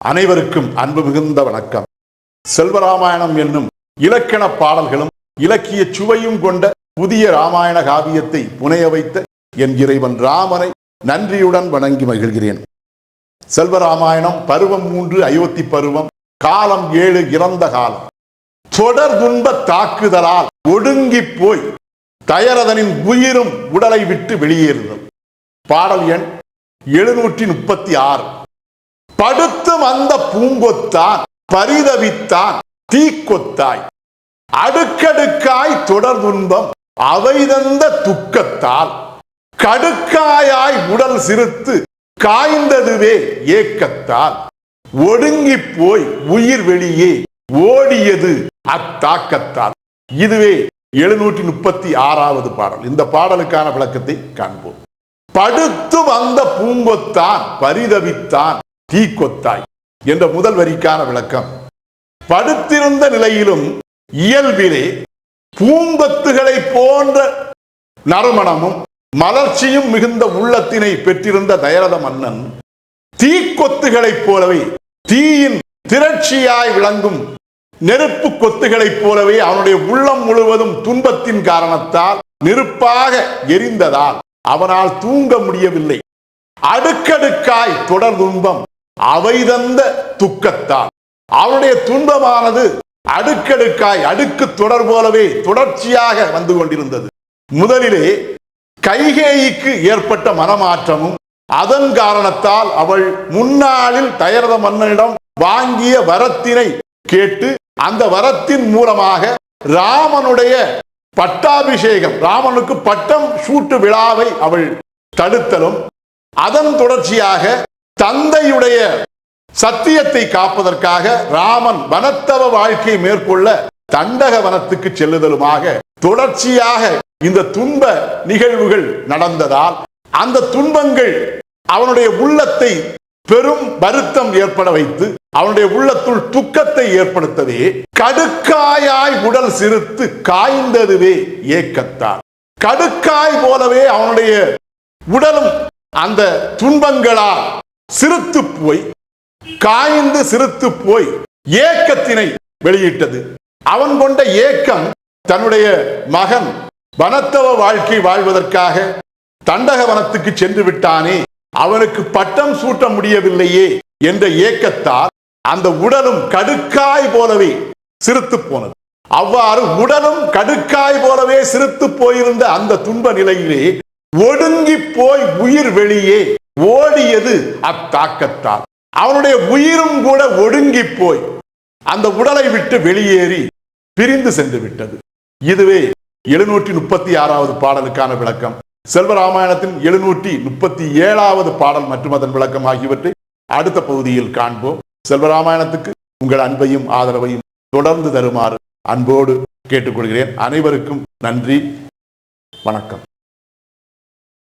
அனைவருக்கும் அன்பு மிகுந்த வணக்கம். செல்வராமாயணம் என்னும் இலக்கண பாடல்களும் இலக்கிய சுவையும் கொண்ட புதிய ராமாயண காவியத்தை புனைய வைத்த என் இறைவன் ராமனை நன்றியுடன் வணங்கி மகிழ்கிறேன். செல்வராமாயணம் பருவம் மூன்று அயோத்தி பருவம் காலம் ஏழு இறந்த காலம். தொடர் துன்ப தாக்குதலால் ஒடுங்கி போய் தயரதனின் உயிரும் உடலை விட்டு வெளியேறுதல் பாடல் எண் எழுநூற்றி முப்பத்தி ஆறு. படுத்து வந்த பூங்கொத்தான் பரிதவித்தான் தீக்கொத்தாய். அடுக்கடுக்காய் தொடர் துன்பம் அவை தந்த துக்கத்தால். கடுக்காயாய் உடல் சிறுத்து காய்ந்ததுவே ஏக்கத்தால். ஒடுங்கி போய் உயிர் வெளியே ஓடியது அத்தாக்கத்தால். இதுவே எழுநூற்றி முப்பத்தி ஆறாவது பாடல். இந்த பாடலுக்கான விளக்கத்தை காண்போம். படுத்து வந்த பூங்கொத்தான் பரிதவித்தான் தீக்கொத்தாய் என்ற முதல் வரிக்கான விளக்கம். படுத்திருந்த நிலையிலும் இயல்பிலே பூம்பத்துகளை போன்ற நறுமணமும் மலர்ச்சியும் மிகுந்த உள்ளத்தினை பெற்றிருந்த தயரத மன்னன் தீக்கொத்துகளைப் போலவே தீயின் திரட்சியாய் விளங்கும் நெருப்பு கொத்துகளைப் போலவே அவனுடைய உள்ளம் முழுவதும் துன்பத்தின் காரணத்தால் நெருப்பாக எரிந்ததால் அவனால் தூங்க முடியவில்லை. அடுக்கடுக்காய் தொடர் துன்பம் அவை தந்த துக்கத்தால். அவனுடைய துன்பமானது அடுக்கடுக்காய் அடுக்கு தொடர் போலவே தொடர்ச்சியாக வந்து கொண்டிருந்தது. முதலிலே கைகேயிக்கு ஏற்பட்ட மனமாற்றமும் அதன் காரணத்தால் அவள் முன்னாளில் தயரத மன்னனிடம் வாங்கிய வரத்தினை கேட்டு அந்த வரத்தின் மூலமாக ராமனுடைய பட்டாபிஷேகம் ராமனுக்கு பட்டம் சூட்டு விழாவை அவள் தடுத்தலும் அதன் தொடர்ச்சியாக தந்தையுடைய சத்தியத்தை காப்பதற்காக ராமன் வனத்தவ வாழ்க்கையை மேற்கொள்ள தண்டக வனத்துக்கு செல்லுதலுமாக தொடர்ச்சியாக இந்த துன்ப நிகழ்வுகள் நடந்ததால் அந்த துன்பங்கள் அவனுடைய உள்ளத்தை பெரும் வருத்தம் ஏற்பட வைத்து அவனுடைய உள்ளத்துள் துக்கத்தை ஏற்படுத்தவே கடுக்காயாய் உடல் சிறுத்து காய்ந்ததுவே ஏக்கத்தால் கடுக்காய் போலவே அவனுடைய உடலும் அந்த துன்பங்களால் சிறுத்து போய் காய்ந்து சிறுத்து போய் ஏக்கத்தினை வெளியிட்டது. அவன் கொண்ட ஏக்கம் தன்னுடைய மகன் வனத்தவ வாழ்க்கை வாழ்வதற்காக தண்டக வனத்துக்கு சென்று விட்டானே அவனுக்கு பட்டம் சூட்ட முடியவில்லையே என்ற ஏக்கத்தால் அந்த உடலும் கடுக்காய் போலவே சிறுத்து போனது. அவ்வாறு உடலும் கடுக்காய் போலவே சிரித்து போயிருந்த அந்த துன்ப நிலையிலே ஒடுங்கி போய் உயிர் வெளியே ஓடியது அத்தாக்கத்தால் அவனுடைய உயிரும் கூட ஒடுங்கி போய் அந்த உடலை விட்டு வெளியேறி பிரிந்து சென்று விட்டது. இதுவே எழுநூற்றி முப்பத்தி ஆறாவது பாடலுக்கான விளக்கம். செல்வராமாயணத்தின் எழுநூற்றி முப்பத்தி ஏழாவது பாடல் மற்றும் அதன் விளக்கம் ஆகியவற்றை அடுத்த பகுதியில் காண்போம். செல்வராமாயணத்துக்கு உங்கள் அன்பையும் ஆதரவையும் தொடர்ந்து தருமாறு அன்போடு கேட்டுக்கொள்கிறேன். அனைவருக்கும் நன்றி. வணக்கம்.